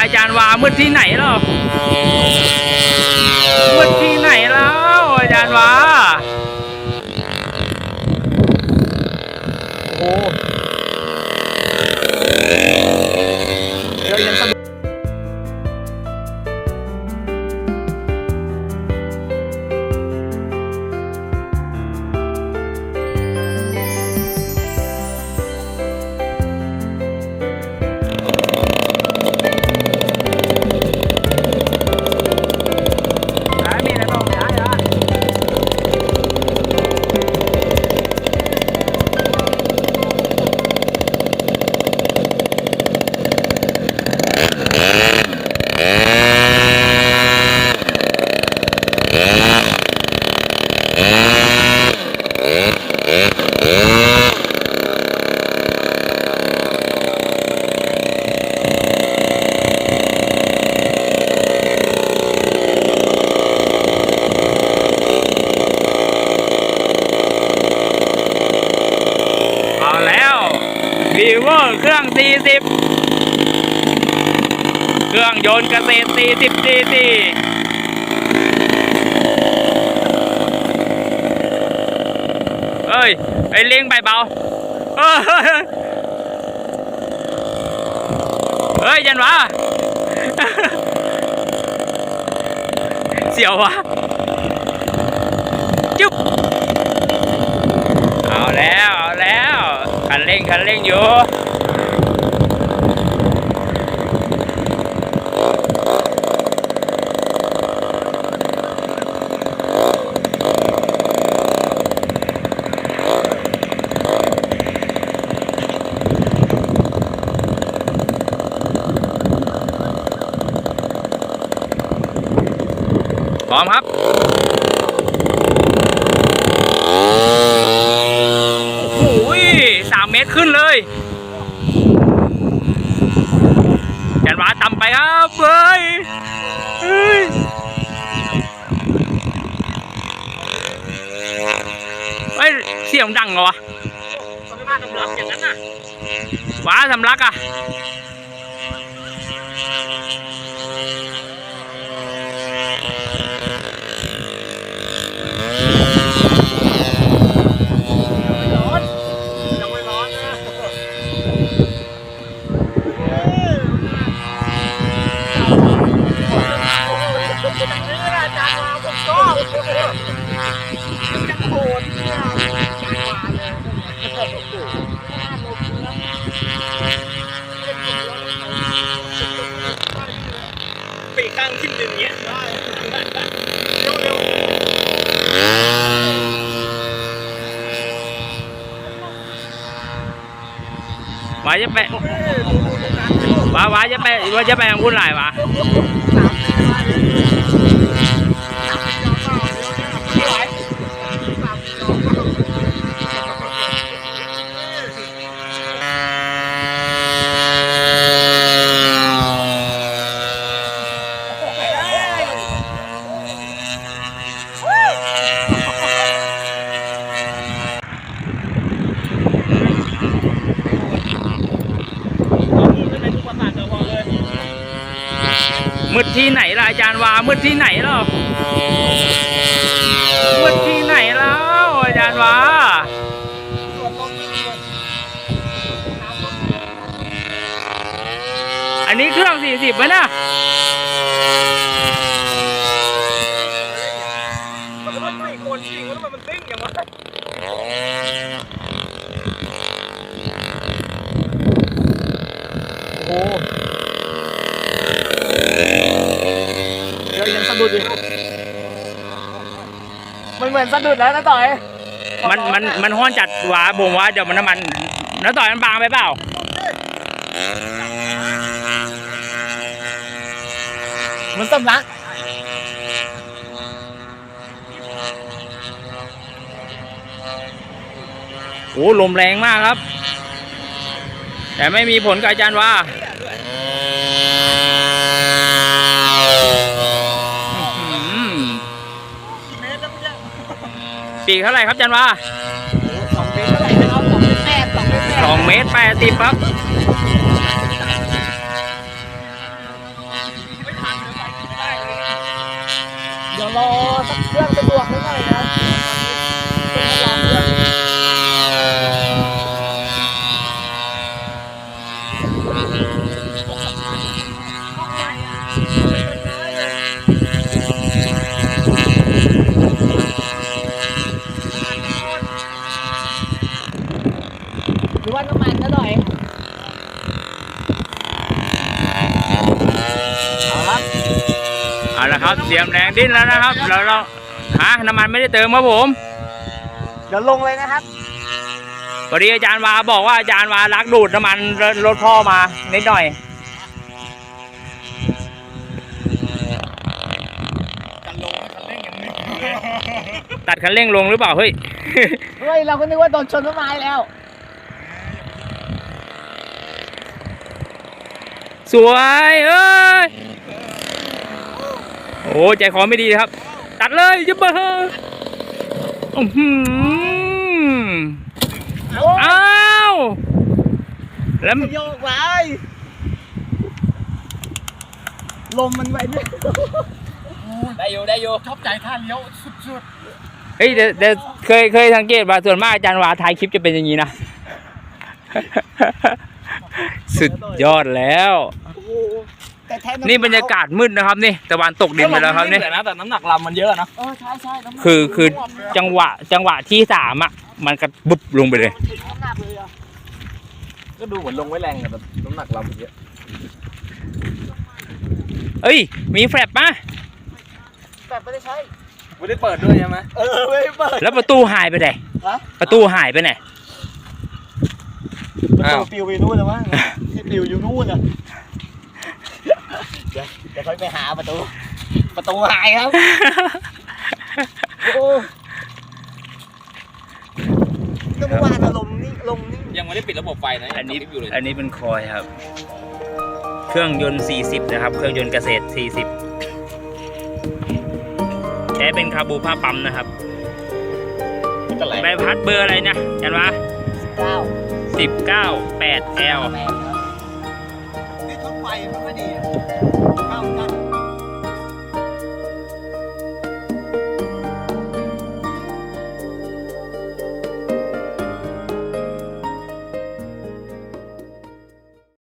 อาจารย์วามืดที่ไหนหรอมืดที่ไหนแล้วอาจารย์วาโอ้ เอาแล้ววีเวอร์เครื่อง 40 เครื่องยนต์เกษตร 40 cc ยไอ้เลี้ยงไปเบาเอ้ยเฮ้ยยันวะเสียววะจุ๊บเอาแล้ว เอาแล้วคันเร่งคันเร่งอยู่ พร้อมครับ โอ้ยสามเมตร ขึ้นเลยยันวาต่ำไปครับเฮ้ยเฮ้ยเฮ้ยเสียงดังเหรอวะทำไมบ้านสำลักอย่างนั้นน่ะว้าสำลักอะ ร้อนยังไม่ร้อนนะนี่แหละอาจารย์มาผมชอบยังโหดเนี่ยอาจารย์มาเลยโอ้โหน่าลงนะปีกข้างขึ้นอย่างเงี้ยได้เร็วเร็ว ว้าจะไปวาว้าจะไปว่าจะไปทางคุณหลายวะ มืดที่ไหนล่ะอาจารย์วามืดที่ไหนหรอมืดที่ไหนแล้วอาจารย์วาอันนี้เครื่องสี่สิบไหมนะ มันก็ไม่คนจริงแล้วทำไมมันติ้งอย่างวะ โอ้โหเดี๋ยวยังสะดุดอยู่ มันเหมือนสะดุดแล้วนะต่อยมันมันมันห้อนจัดหวาผมว่าเดี๋ยวมันน้ำมันแล้วต่อยมันบางไปเปล่า มันสำลักโอ้ลมแรงมากครับ แต่ไม่มีผลกับอาจารย์ว่า ปีกเท่าไหร่ครับจันวาสองเมตรเท่าไหร่นะครับสองเมตรแปดสองเมตรแปดสิบครับเดี๋ยวรอสักเครื่องสะดวกนิดหน่อยนะ เอาละครับเตรียมแรงดิ้นแล้วนะครับเราเราฮะน้ำมันไม่ได้เติมครับผมเดี๋ยวลงเลยนะครับพอดีอาจารย์วาบอกว่าอาจารย์วารักดูดน้ำมันรถรถพ่อมานิดหน่อยกันลงคันเร่งยังไม่ตัดคันเร่งลงหรือเปล่าเฮ้ย เฮ้ย เราก็นึกว่าโดนชนต้นไม้แล้ว สวย เอ้ย โอ้ใจคอไม่ดีครับ ตัดเลยจะเบอร์อื้อหืออ้าวแล้วโยกไปลมมันไปด้วยได้อยู่ได้อยู่ชอบใจท่าเลี้ยวสุดเฮ้ยเดี๋ยวเดี๋ยวเคยเคยสังเกตว่าส่วนมากอาจารย์วาถ่ายคลิปจะเป็นอย่างนี้นะ สุดยอดแล้วโอ้โห แต่แทนนี่บรรยากาศมืดนะครับนี่ตะวันตกๆดินไปแล้วครับนี่นะแต่น้ำหนักลำมันเยอะนะเออใช่ใช่น้ำหนักคือคือจังหวะจังหวะที่สามอะ มันก็บุบลงไปเลยมันถึงน้ำหนักเลยอะก็ดูเหมือนลงไว้แรงแต่น้ำหนักลำเยอะเอ้ย มีแฟลปปะแต่ไม่ได้ใช้ไม่ได้เปิดด้วยใช่ไหมเออไม่ได้เปิดแล้วประตูหายไปไหนฮะประตูหายไปไหนประตูปิวไปนู่นแล้วมั้งที่ปิวอยู่นู่นอะ เดี๋ยวเดี๋ยวค่อยไปหาประตู ประตูหายครับ โอ้ก็เมื่อวานอะลมนี่ลมนี่ยังไม่ได้ปิดระบบไฟนะอันนี้ยังกระพริบอยู่เลย อันนี้เป็นคอยครับ เครื่องยนต์ 40 นะครับ เครื่องยนต์เกษตร 40 ใช้เป็นคาบูผ้าปั๊มนะครับ ก็แรงใบพัดเบอร์อะไรนะยันวะเก้า19 8 L แปดครับนี่ท้อง ไฟมันไม่ดีเข้ากัน